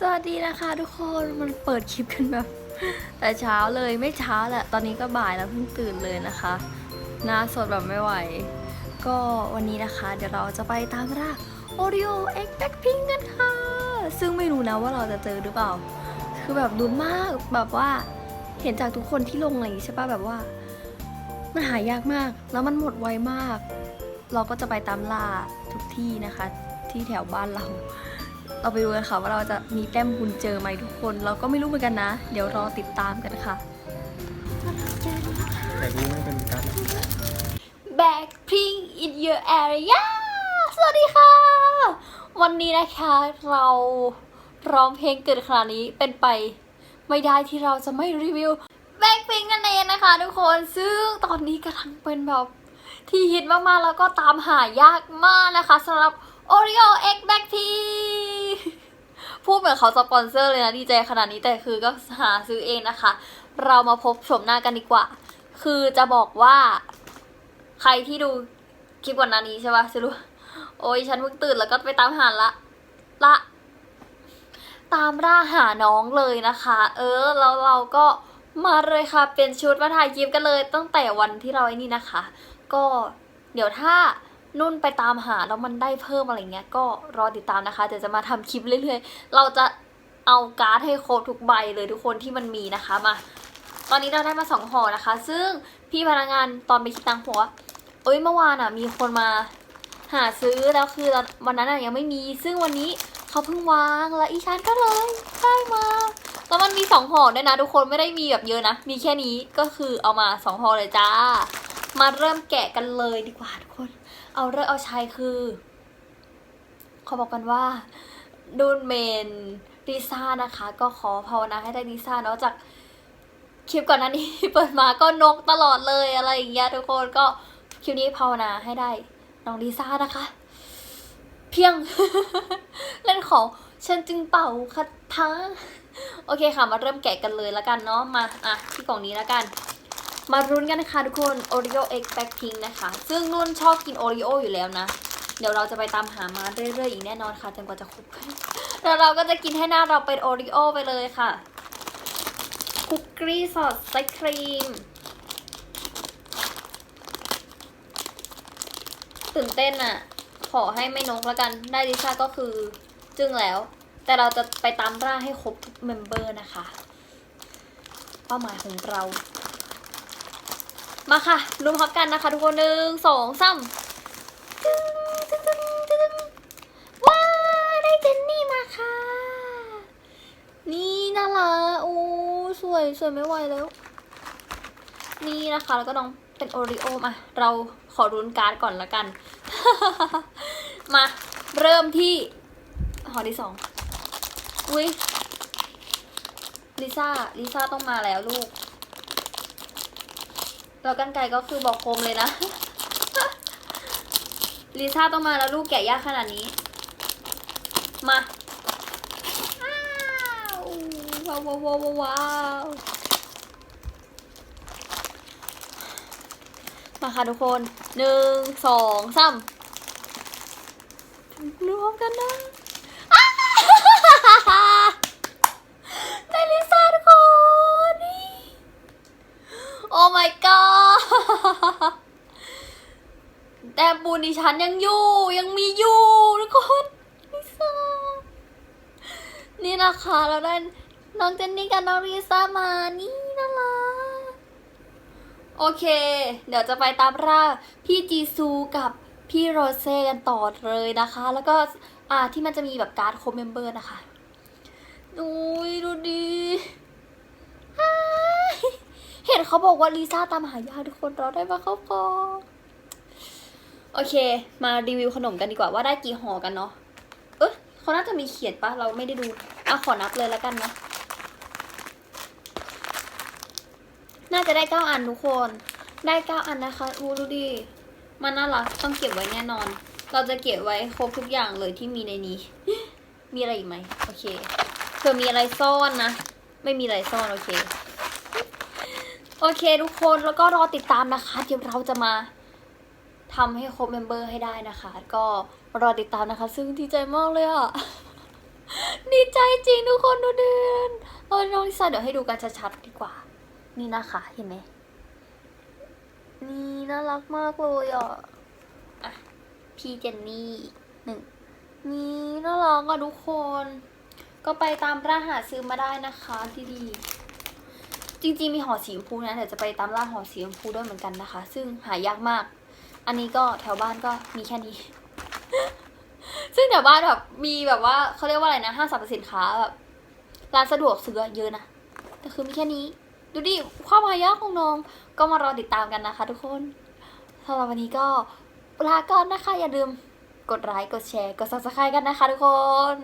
สวัสดีนะคะทุกคนมันเปิดคลิปกันแบบ แต่เช้าเลยไม่เช้าแหละตอนนี้ก็บ่ายแล้วเพิ่งตื่นเลยนะคะหน้าสดแบบไม่ไหว ก็วันนี้นะคะ เดี๋ยวเราจะไปตามล่า Oreo X Blackpink กันค่ะ ซึ่งไม่รู้นะว่าเราจะเจอหรือเปล่า คือแบบลุ้นมากแบบว่าเห็นจากทุกคนที่ลงอะไรอย่างงี้ใช่ปะแบบว่า มันหายากมาก แล้วมันหมดไวมาก เราก็จะไปตามล่าทุกที่นะคะ ที่แถวบ้านเรา เราไปดูกันค่ะว่าเราจะมีแต้มบุญเจอไหมทุกคน เราก็ไม่รู้เหมือนกันนะ เดี๋ยวรอติดตามกันค่ะแต่นี่ไม่เป็นการ Blackpink in your area สวัสดีค่ะ วันนี้นะคะเราร้องเพลงเกิดขนาดนี้เป็นไปไม่ได้ที่เราจะไม่รีวิว Blackpink นั่นเองนะคะทุกคนซึ่งตอนนี้กำลังเป็นแบบที่ฮิตมากๆ แล้วก็ตามหายากมากนะคะสำหรับ Oreo X Blackpink พูดเหมือนเขาสปอนเซอร์เลยนะดีใจขนาดนี้แต่คือก็หาซื้อเองนะคะ เรามาพบชมหน้ากันดีกว่า คือจะบอกว่า ใครที่ดูคลิปก่อนหน้านี้ใช่ปะจะรู้โอ้ยฉันเพิ่งตื่นแล้วก็ไปตามหาละละ ตามร่าหาน้องเลยนะคะ เออแล้วเราก็มาเลยค่ะ เป็นชุดมาถ่ายคลิปกันเลยตั้งแต่วันที่เราไอ้นี่นะคะ ก็เดี๋ยวถ้า นุ่นไปตามหาแล้วมันได้เพิ่มอะไรเงี้ยก็รอติดตามนะคะเดี๋ยวจะมาทำคลิปเรื่อยๆ เราจะเอาการ์ดให้ครบทุกใบเลยทุกคนที่มันมีนะคะมา ตอนนี้เราได้มาสองห่อนะคะ ซึ่งพี่พนักงานตอนไปคิดตังค์บอกว่าเอ้ยเมื่อวานอะมีคนมาหาซื้อแล้วคือวันนั้นอะยังไม่มี ซึ่งวันนี้เขาเพิ่งวางแล้วอีชันก็เลยได้มาแล้วมันมีสองห่อด้วยนะทุกคนไม่ได้มีแบบเยอะนะ มีแค่นี้ก็คือเอามาสองห่อเลยจ้า มาเริ่มแกะกันเลยดีกว่าทุกคน เอาเริ่มเอาชัยคือเขาบอกกันว่าดูนเมนลิซ่านะคะ ก็ขอภาวนาให้ได้ลิซ่าเนาะจากคลิปก่อนหน้านี้เปิดมาก็นกตลอดเลยอะไรอย่างเงี้ยทุกคนก็คลิปนี้ภาวนาให้ได้น้องลิซ่านะคะ เพียงเล่นของฉันจึงเป่าคาถาโอเคค่ะมาเริ่มแกะกันเลยแล้วกันเนาะมาอะที่กล่องนี้แล้วกัน มารุ้นกันนะคะทุกคน Oreo X Blackpink นะคะ ซึ่งนุ่นชอบกิน Oreo อยู่แล้วนะ เดี๋ยวเราจะไปตามหามาเรื่อยๆอีกแน่นอนค่ะจนกว่าจะครบแล้วเราก็จะกินให้หน้าเราเป็น Oreo ไปเลยค่ะ คุกกี้สอดไส้ครีม ตื่นเต้นอะขอให้ไม่นกแล้วกัน ได้ลิซ่าก็คือจึงแล้ว แต่เราจะไปตามร่าให้ครบทุกเมมเบอร์นะคะ เป้าหมายของเรา มาค่ะรุมพักกันนะคะ ทุกคนหนึ่งสองสามตึ้งตึ้งตึ้งตึ้งว้าได้เจนนี่มาค่ะ นี่น่ารักโอ้สวยสวยไม่ไหวแล้ว นี่นะคะ แล้วก็น้องเป็นโอริโอมาเราขอรุนการ์ดก่อนละกัน มาเริ่มที่หอที่สองอุ้ยลิซ่าลิซ่าต้องมาแล้วลูก แล้วกันไก่ก็คือบอกคมเลยนะ ลิซ่าต้องมาแล้วลูกแกะยากขนาดนี้ มาว้าวว้าวว้าวว้าวว้าวมาค่ะทุกคนหนึ่งสองสามรวมกันนะอ้าได้ลิซ่าทุกคนนี่โอ้ my god แต่บุญดิฉันยังอยู่ ยังมีอยู่ทุกคนลิซ่านี่นะคะเราได้น้องเจนนี่กับน้องลิซ่ามานี่น่ารักโอเค เดี๋ยวจะไปตามร่าพี่จีซูกับพี่โรเซ่กันต่อเลยนะคะ แล้วก็อ่าที่มันจะมีแบบการ์ดโคเมมเบอร์นะคะอุ้ยดูดีเห็นเขาบอกว่าลิซ่าตามหายาทุกคนเราได้มาเข้ากอง โอเค มารีวิวขนมกันดีกว่าว่าได้กี่ห่อกันเนาะ เอ้ยเขาน่าจะมีเขียนปะเราไม่ได้ดูอะขอนับเลยแล้วกันนะ น่าจะได้เก้าอันทุกคน ได้เก้าอันนะคะอู้ดูดิ มันน่ารักต้องเก็บไว้แน่นอน เราจะเก็บไว้ครบทุกอย่างเลยที่มีในนี้ มีอะไรอีกไหม โอเคเผื่อมีอะไรซ่อนนะ ไม่มีอะไรซ่อนโอเค โอเคทุกคนแล้วก็รอติดตามนะคะ เดี๋ยวเราจะมา ทำให้ครบเมมเบอร์ให้ได้นะคะ ก็รอติดตามนะคะ ซึ่งดีใจมากเลยอะดีใจจริงทุกคนดูเดินเออน้องลิซ่าเดี๋ยวให้ดูกันชัดๆดีกว่า นี่นะคะเห็นไหมนี่น่ารักมากเลยอะอะพี่เจนนี่หนึ่งนี่น่ารักอะทุกคน ก็ไปตามราหาซื้อมาได้นะคะที่ดีจริงๆมีห่อสีชมพูนะเดี๋ยวจะไปตามล่าห่อสีชมพูด้วยเหมือนกันนะคะ ซึ่งหายากมาก อันนี้ก็แถวบ้านก็มีแค่นี้ ซึ่งแถวบ้านแบบมีแบบว่าเขาเรียกว่าอะไรนะห้างสรรพสินค้าแบบร้านสะดวกซื้อเยอะนะ แต่คือมีแค่นี้ ดูดิความหายากของน้องก็มารอติดตามกันนะคะ ทุกคนสำหรับวันนี้ก็ลาก่อนนะคะ อย่าลืมกดไลค์กดแชร์ กด subscribe กันนะคะทุกคน